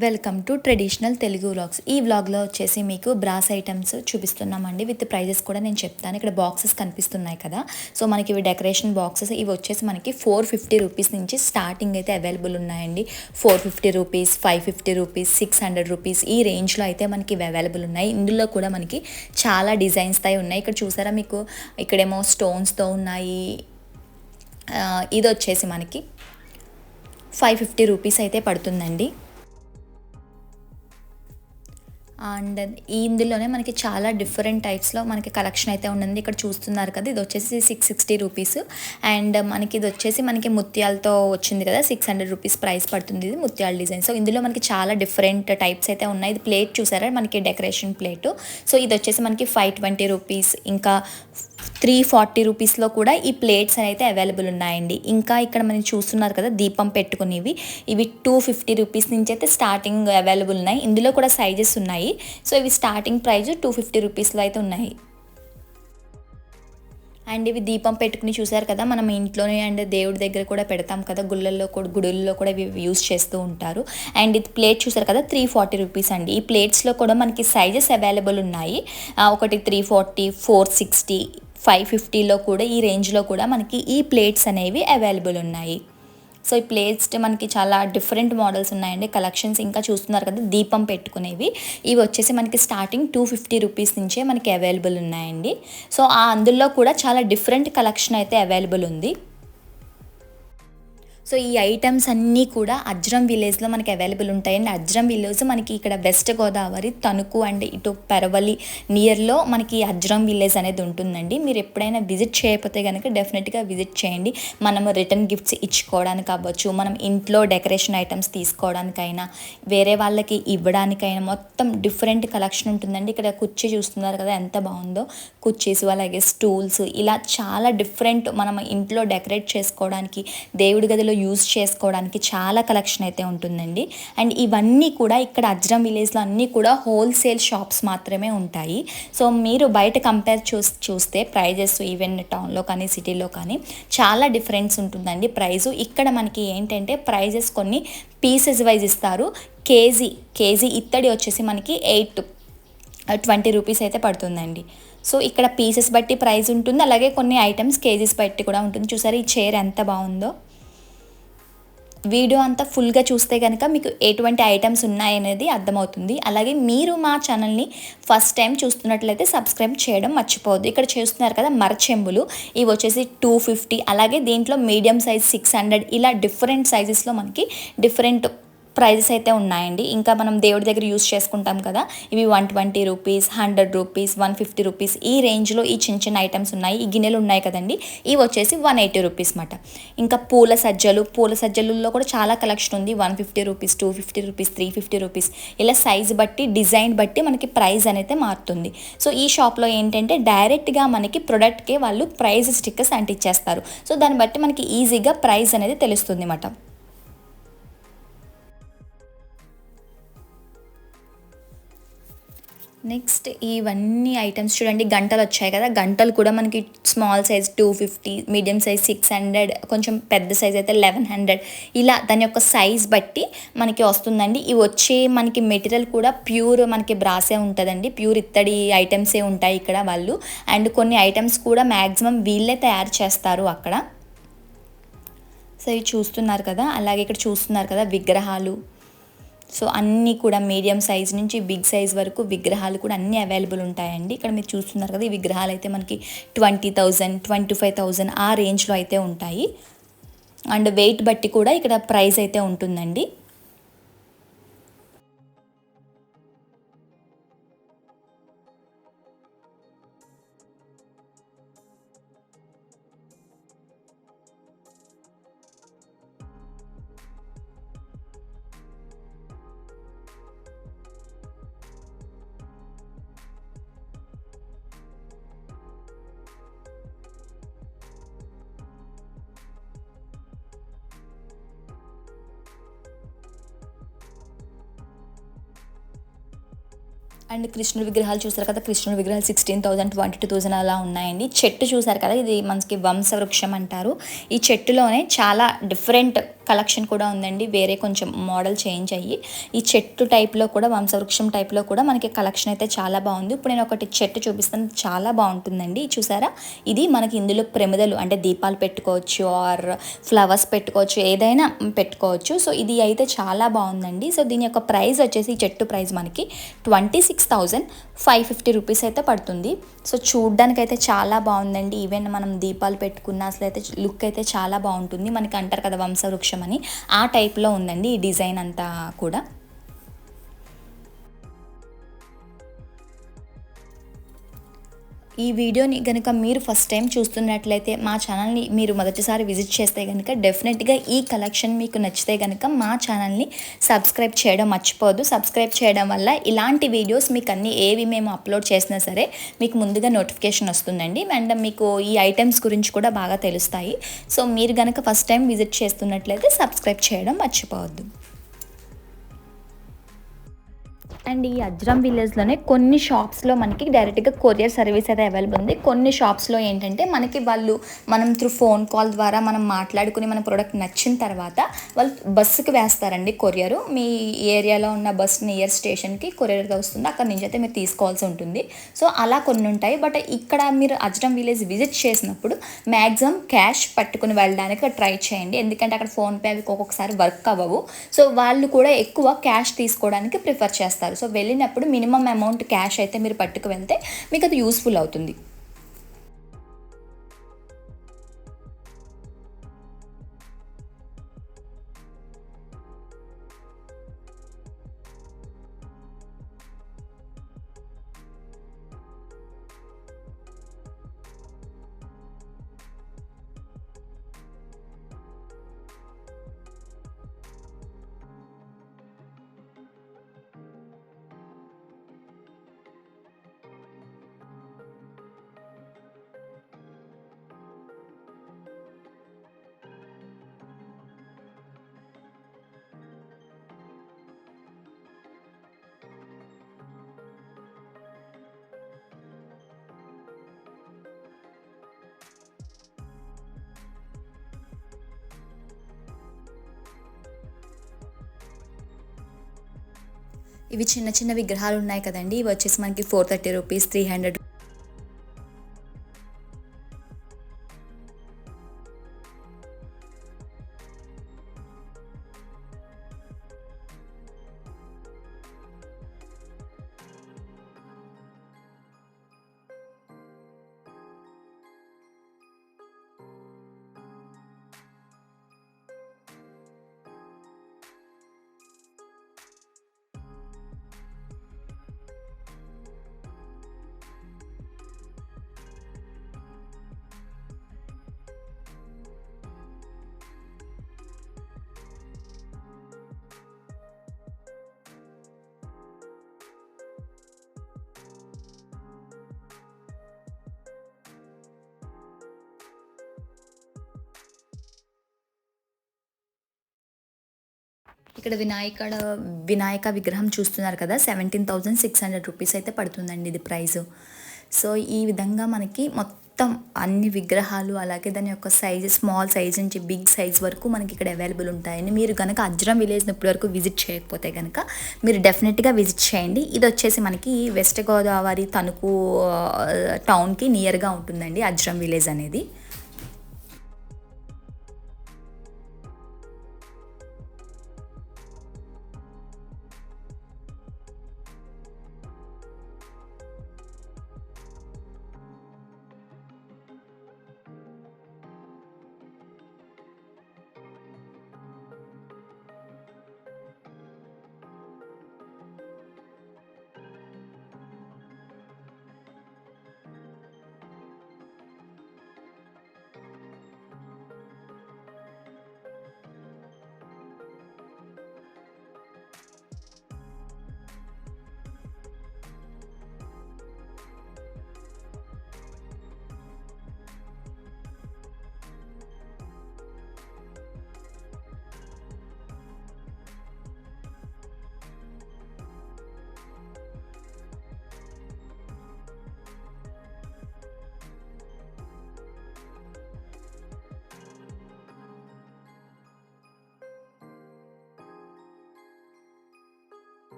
Welcome to traditional Telugu vlogs. ఈ వ్లాగ్లో వచ్చేసి మీకు బ్రాస్ ఐటమ్స్ చూపిస్తున్నామండి. విత్ ప్రైజెస్ కూడా నేను చెప్తాను. ఇక్కడ బాక్సెస్ కనిపిస్తున్నాయి కదా. సో మనకి ఇవి డెకరేషన్ బాక్సెస్. ఇవి వచ్చేసి మనకి ఫోర్ ఫిఫ్టీ రూపీస్ నుంచి స్టార్టింగ్ అయితే అవైలబుల్ ఉన్నాయండి. Four fifty rupees five fifty rupees six hundred rupees ఈ రేంజ్లో అయితే మనకి ఇవి అవైలబుల్ ఉన్నాయి. ఇందులో కూడా మనకి చాలా డిజైన్స్తో ఉన్నాయి. ఇక్కడ చూసారా మీకు? ఇక్కడేమో స్టోన్స్తో ఉన్నాయి. ఇది వచ్చేసి మనకి ఫైవ్ ఫిఫ్టీ రూపీస్ అయితే పడుతుందండి. అండ్ ఇందులోనే మనకి చాలా డిఫరెంట్ టైప్స్లో మనకి కలెక్షన్ అయితే ఉండింది ఇక్కడ చూస్తున్నారు కదా ఇది వచ్చేసి సిక్స్ సిక్స్టీ రూపీస్ అండ్ మనకి ఇది వచ్చేసి మనకి ముత్యాలతో వచ్చింది కదా సిక్స్ హండ్రెడ్ రూపీస్ ప్రైస్ పడుతుంది ఇది ముత్యాల డిజైన్. సో ఇందులో మనకి చాలా డిఫరెంట్ టైప్స్ అయితే ఉన్నాయి. ఇది ప్లేట్ చూసారా? మనకి డెకరేషన్ ప్లేట్. సో ఇది వచ్చేసి మనకి ఫైవ్ ట్వంటీ రూపీస్ ఇంకా త్రీ ఫార్టీ రూపీస్లో కూడా ఈ ప్లేట్స్ అయితే అవైలబుల్ ఉన్నాయండి. ఇంకా ఇక్కడ మనం చూస్తున్నారు కదా దీపం పెట్టుకునేవి. ఇవి టూ ఫిఫ్టీ రూపీస్ నుంచి అయితే స్టార్టింగ్ అవైలబుల్ ఉన్నాయి. ఇందులో కూడా సైజెస్ ఉన్నాయి. సో ఇవి స్టార్టింగ్ ప్రైస్ టూ ఫిఫ్టీ రూపీస్లో అయితే ఉన్నాయి. అండ్ ఇవి దీపం పెట్టుకుని చూసారు కదా మనం ఇంట్లోనే అండ్ దేవుడి దగ్గర కూడా పెడతాం కదా గుళ్ళల్లో కూడా గుడుల్లో కూడా ఇవి యూస్ చేస్తూ ఉంటారు. అండ్ ఇది ప్లేట్ చూసారు కదా త్రీ ఫార్టీ రూపీస్ అండి. ఈ ప్లేట్స్లో కూడా మనకి సైజెస్ అవైలబుల్ ఉన్నాయి. ఒకటి three forty four sixty five ఫిఫ్టీలో కూడా ఈ రేంజ్లో కూడా మనకి ఈ ప్లేట్స్ అనేవి అవైలబుల్ ఉన్నాయి. సో ఈ ప్లేట్స్ మనకి చాలా డిఫరెంట్ మోడల్స్ ఉన్నాయండి. కలెక్షన్స్ ఇంకా చూస్తున్నారు కదా దీపం పెట్టుకునేవి. ఇవి వచ్చేసి మనకి స్టార్టింగ్ టూ ఫిఫ్టీ రూపీస్ నుంచే మనకి అవైలబుల్ ఉన్నాయండి. సో ఆ అందులో కూడా చాలా డిఫరెంట్ కలెక్షన్ అయితే అవైలబుల్ ఉంది. సో ఈ ఐటమ్స్ అన్నీ కూడా అజ్రం విలేజ్లో మనకి అవైలబుల్ ఉంటాయండి. అజ్రం విలేజ్ మనకి ఇక్కడ వెస్ట్ గోదావరి తణుకు అండ్ ఇటు పెరవలి నియర్లో మనకి అజ్రం విలేజ్ అనేది ఉంటుందండి. మీరు ఎప్పుడైనా విజిట్ చేయకపోతే కనుక డెఫినెట్గా విజిట్ చేయండి. మనము రిటర్న్ గిఫ్ట్స్ ఇచ్చుకోవడానికి అవ్వచ్చు మనం ఇంట్లో డెకరేషన్ ఐటమ్స్ తీసుకోవడానికైనా వేరే వాళ్ళకి ఇవ్వడానికైనా మొత్తం డిఫరెంట్ కలెక్షన్ ఉంటుందండి. ఇక్కడ కుర్చీ చూస్తున్నారు కదా ఎంత బాగుందో. కుర్చీస్ అలాగే స్టూల్స్ ఇలా చాలా డిఫరెంట్ మనం ఇంట్లో డెకరేట్ చేసుకోవడానికి దేవుడి గదిలో యూజ్ చేసుకోవడానికి చాలా కలెక్షన్ అయితే ఉంటుందండి. అండ్ ఇవన్నీ కూడా ఇక్కడ అజ్రం విలేజ్లో అన్నీ కూడా హోల్సేల్ షాప్స్ మాత్రమే ఉంటాయి. సో మీరు బయట కంపేర్ చూ చూస్తే ప్రైజెస్ ఈవెన్ టౌన్లో కానీ సిటీలో కానీ చాలా డిఫరెన్స్ ఉంటుందండి. ప్రైజు ఇక్కడ మనకి ఏంటంటే ప్రైజెస్ కొన్ని పీసెస్ వైజ్ ఇస్తారు. కేజీ కేజీ ఇత్తడి వచ్చేసి మనకి ఎయిట్ ట్వంటీ రూపీస్ అయితే పడుతుందండి. సో ఇక్కడ పీసెస్ బట్టి ప్రైస్ ఉంటుంది. అలాగే కొన్ని ఐటమ్స్ కేజీస్ బట్టి కూడా ఉంటుంది. చూసారు ఈ చైర్ ఎంత బాగుందో? వీడియో అంతా ఫుల్గా చూస్తే కనుక మీకు ఎటువంటి ఐటమ్స్ ఉన్నాయనేది అర్థమవుతుంది. అలాగే మీరు మా ఛానల్ని ఫస్ట్ టైం చూస్తున్నట్లయితే సబ్స్క్రైబ్ చేయడం మర్చిపోవద్దు. ఇక్కడ చేస్తున్నారు కదా మరచెంబులు. ఇవి వచ్చేసి టూ ఫిఫ్టీ అలాగే దీంట్లో మీడియం సైజ్ సిక్స్ హండ్రెడ్ ఇలా డిఫరెంట్ సైజెస్లో మనకి డిఫరెంట్ ప్రైజెస్ అయితే ఉన్నాయండి. ఇంకా మనం దేవుడి దగ్గర యూస్ చేసుకుంటాం కదా ఇవి one twenty rupees hundred rupees one fifty rupees ఈ రేంజ్లో ఈ చిన్న చిన్న ఐటమ్స్ ఉన్నాయి. ఈ గిన్నెలు ఉన్నాయి కదండి ఇవి వచ్చేసి వన్ ఎయిటీ రూపీస్ మాట. ఇంకా పూల సజ్జలు పూల సజ్జలలో కూడా చాలా కలెక్షన్ ఉంది. One fifty rupees two fifty rupees three fifty rupees. ఇలా సైజ్ బట్టి డిజైన్ బట్టి మనకి ప్రైస్ అనేది మారుతుంది. సో ఈ షాప్లో ఏంటంటే డైరెక్ట్గా మనకి ప్రొడక్ట్కే వాళ్ళు ప్రైస్ స్టిక్కర్స్ అంటిచ్చేస్తారు. సో దాన్ని బట్టి మనకి ఈజీగా ప్రైస్ అనేది తెలుస్తుంది అన్నమాట నెక్స్ట్ ఇవన్నీ ఐటమ్స్ చూడండి గంటలు వచ్చాయి కదా. గంటలు కూడా మనకి small size two fifty medium size six hundred కొంచెం పెద్ద సైజ్ అయితే లెవెన్ హండ్రెడ్. ఇలా దాని యొక్క సైజ్ బట్టి మనకి వస్తుందండి. ఇవి వచ్చే మనకి మెటీరియల్ కూడా ప్యూర్ మనకి బ్రాసే ఉంటుందండి. ప్యూర్ ఇత్తడి ఐటమ్సే ఉంటాయి ఇక్కడ వాళ్ళు. అండ్ కొన్ని ఐటమ్స్ కూడా మ్యాక్సిమం వీళ్ళే తయారు చేస్తారు అక్కడ. సో ఇవి చూస్తున్నారు కదా. అలాగే ఇక్కడ చూస్తున్నారు కదా విగ్రహాలు. సో అన్నీ కూడా మీడియం సైజ్ నుంచి బిగ్ సైజ్ వరకు విగ్రహాలు కూడా అన్నీ అవైలబుల్ ఉంటాయండి. ఇక్కడ మీరు చూస్తున్నారు కదా ఈ విగ్రహాలు అయితే మనకి twenty thousand twenty five thousand ఆ రేంజ్లో అయితే ఉంటాయి. అండ్ వెయిట్ బట్టి కూడా ఇక్కడ ప్రైస్ అయితే ఉంటుందండి. అండ్ కృష్ణుడి విగ్రహాలు చూసారు కదా కృష్ణుడి విగ్రహాలు sixteen thousand twenty two thousand అలా ఉన్నాయండి. చెట్టు చూసారు కదా ఇది మనకి వంశవృక్షం అంటారు. ఈ చెట్టులోనే చాలా డిఫరెంట్ కలెక్షన్ కూడా ఉందండి. వేరే కొంచెం మోడల్ చేంజ్ అయ్యి ఈ చెట్టు టైప్లో కూడా వంశవృక్షం టైప్లో కూడా మనకి కలెక్షన్ అయితే చాలా బాగుంది. ఇప్పుడు నేను ఒకటి చెట్టు చూపిస్తాను. చాలా బాగుంటుందండి. చూసారా? ఇది మనకి ఇందులో ప్రమిదలు అంటే దీపాలు పెట్టుకోవచ్చు ఆర్ ఫ్లవర్స్ పెట్టుకోవచ్చు ఏదైనా పెట్టుకోవచ్చు. సో ఇది అయితే చాలా బాగుందండి. సో దీని యొక్క ప్రైస్ వచ్చేసి ఈ చెట్టు ప్రైస్ మనకి twenty six thousand five fifty rupees అయితే పడుతుంది. సో చూడ్డానికైతే చాలా బాగుందండి. ఈవెన్ మనం దీపాలు పెట్టుకున్న అసలు అయితే లుక్ అయితే చాలా బాగుంటుంది. మనకి అంటారు కదా వంశవృక్షం అని ఆ టైప్లో ఉందండి ఈ డిజైన్ అంతా కూడా. ఈ వీడియోని కనుక మీరు ఫస్ట్ టైం చూస్తున్నట్లయితే మా ఛానల్ని మీరు మొదటిసారి విజిట్ చేస్తే కనుక డెఫినెట్గా ఈ కలెక్షన్ మీకు నచ్చితే కనుక మా ఛానల్ని సబ్స్క్రైబ్ చేయడం మర్చిపోదు సబ్స్క్రైబ్ చేయడం వల్ల ఇలాంటి వీడియోస్ మీకు అన్ని ఏవి మేము అప్లోడ్ చేసినా సరే మీకు ముందుగా నోటిఫికేషన్ వస్తుందండి. అండ్ మీకు ఈ ఐటమ్స్ గురించి కూడా బాగా తెలుస్తాయి. సో మీరు కనుక ఫస్ట్ టైం విజిట్ చేస్తున్నట్లయితే సబ్స్క్రైబ్ చేయడం మర్చిపోవద్దు. అండ్ ఈ అజ్రం విలేజ్లోనే కొన్ని షాప్స్లో మనకి డైరెక్ట్గా కొరియర్ సర్వీస్ అయితే అవైలబుల్ ఉంది. కొన్ని షాప్స్లో ఏంటంటే మనకి వాళ్ళు మనం త్రూ ఫోన్ కాల్ ద్వారా మనం మాట్లాడుకుని మన ప్రోడక్ట్ నచ్చిన తర్వాత వాళ్ళు బస్సుకి వేస్తారండి కొరియర్ మీ ఏరియాలో ఉన్న బస్ నియర్ స్టేషన్కి కొరియర్గా వస్తుంది. అక్కడ నుంచి అయితే మీరు తీసుకోవాల్సి ఉంటుంది. సో అలా కొన్ని ఉంటాయి. బట్ ఇక్కడ మీరు అజ్రం విలేజ్ విజిట్ చేసినప్పుడు మ్యాక్సిమం క్యాష్ పట్టుకుని వెళ్ళడానికి ట్రై చేయండి. ఎందుకంటే అక్కడ ఫోన్పే అవి ఒక్కొక్కసారి వర్క్ అవ్వవు. సో వాళ్ళు కూడా ఎక్కువ క్యాష్ తీసుకోవడానికి ప్రిఫర్ చేస్తారు. సో వెళ్ళినప్పుడు మినిమం అమౌంట్ క్యాష్ అయితే మీరు పట్టుకు వెళ్తే మీకు అది యూస్ఫుల్ అవుతుంది. ఇవి చిన్న చిన్న విగ్రహాలు ఉన్నాయి కదండి. ఇవి వచ్చేసి మనకి four thirty rupees three hundred ఇక్కడ వినాయకుడు వినాయక విగ్రహం చూస్తున్నారు కదా seventeen thousand six hundred rupees అయితే పడుతుందండి ఇది ప్రైస్. సో ఈ విధంగా మనకి మొత్తం అన్ని విగ్రహాలు అలాగే దాని యొక్క సైజ్ స్మాల్ సైజ్ నుంచి బిగ్ సైజ్ వరకు మనకి ఇక్కడ అవైలబుల్ ఉంటాయని మీరు కనుక అజ్రం ఇప్పుడు వరకు విజిట్ చేయకపోతే కనుక మీరు డెఫినెట్గా విజిట్ చేయండి. ఇది వచ్చేసి మనకి వెస్ట్ గోదావరి తణుకు టౌన్కి నియర్గా ఉంటుందండి అజ్రం విలేజ్ అనేది.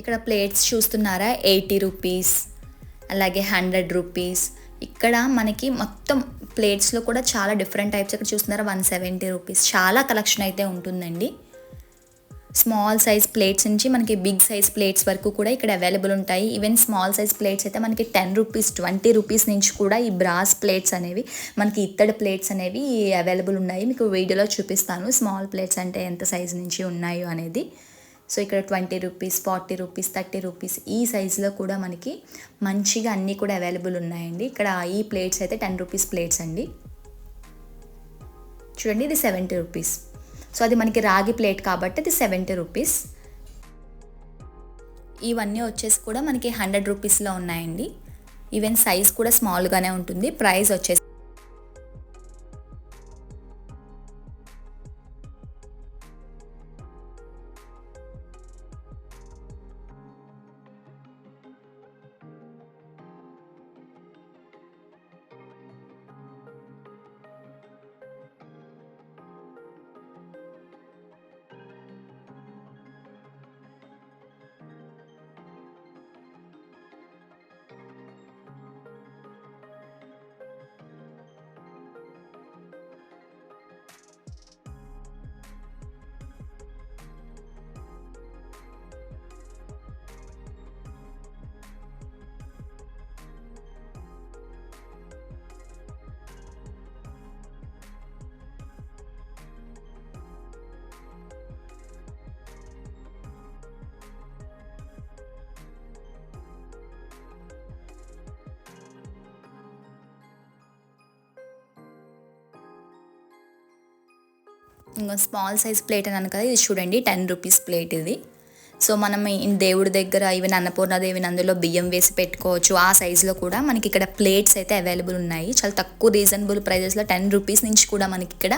ఇక్కడ ప్లేట్స్ చూస్తున్నారా? ఎయిటీ రూపీస్ అలాగే హండ్రెడ్ రూపీస్. ఇక్కడ మనకి మొత్తం ప్లేట్స్లో కూడా చాలా డిఫరెంట్ టైప్స్ ఇక్కడ చూస్తున్నారా? One seventy rupees. చాలా కలెక్షన్ అయితే ఉంటుందండి. స్మాల్ సైజ్ ప్లేట్స్ నుంచి మనకి బిగ్ సైజ్ ప్లేట్స్ వరకు కూడా ఇక్కడ అవైలబుల్ ఉంటాయి. ఈవెన్ స్మాల్ సైజ్ ప్లేట్స్ అయితే మనకి టెన్ రూపీస్ ట్వంటీ రూపీస్ నుంచి కూడా ఈ బ్రాస్ ప్లేట్స్ అనేవి మనకి ఇత్తడి ప్లేట్స్ అనేవి అవైలబుల్ ఉన్నాయి. మీకు వీడియోలో చూపిస్తాను. స్మాల్ ప్లేట్స్ అంటే ఎంత సైజ్ నుంచి ఉన్నాయో అనేది. సో ఇక్కడ twenty rupees forty rupees thirty rupees ఈ సైజులో కూడా మనకి మంచిగా అన్నీ కూడా అవైలబుల్ ఉన్నాయండి. ఇక్కడ ఈ ప్లేట్స్ అయితే టెన్ రూపీస్ ప్లేట్స్ అండి. చూడండి ఇది సెవెంటీ రూపీస్. సో అది మనకి రాగి ప్లేట్ కాబట్టి అది సెవెంటీ రూపీస్. ఇవన్నీ వచ్చేసి కూడా మనకి హండ్రెడ్ రూపీస్లో ఉన్నాయండి. ఈవెన్ సైజ్ కూడా స్మాల్గానే ఉంటుంది. ప్రైస్ వచ్చేసి ఇంకా స్మాల్ సైజ్ ప్లేట్ అని కదా ఇది చూడండి టెన్ రూపీస్ ప్లేట్ ఇది. సో మనం దేవుడి దగ్గర ఈవెన్ అన్నపూర్ణాదేవిని అందులో బియ్యం వేసి పెట్టుకోవచ్చు. ఆ సైజులో కూడా మనకి ఇక్కడ ప్లేట్స్ అయితే అవైలబుల్ ఉన్నాయి. చాలా తక్కువ రీజనబుల్ ప్రైజెస్లో టెన్ రూపీస్ నుంచి కూడా మనకి ఇక్కడ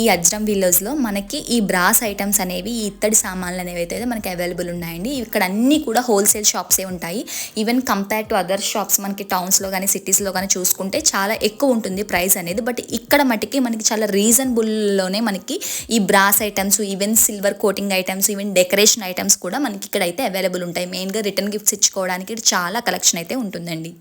ఈ అజ్రం విలేజ్లో మనకి ఈ బ్రాస్ ఐటమ్స్ అనేవి ఈ ఇత్తడి సామాన్లు అనేవి అయితే మనకి అవైలబుల్ ఉన్నాయండి. ఇక్కడ అన్నీ కూడా హోల్సేల్ షాప్సే ఉంటాయి. Even compare to other shops మనకి టౌన్స్లో కానీ సిటీస్లో కానీ చూసుకుంటే చాలా ఎక్కువ ఉంటుంది ప్రైస్ అనేది. బట్ ఇక్కడ మటుకి మనకి చాలా రీజనబుల్లోనే మనకి ఈ brass items even silver coating items even decoration items కూడా మనకి ఇక్కడ అయితే అవైలబుల్ ఉంటాయి. మెయిన్గా రిటర్న్ గిఫ్ట్స్ ఇచ్చుకోవడానికి చాలా కలెక్షన్ అయితే ఉంటుందండి.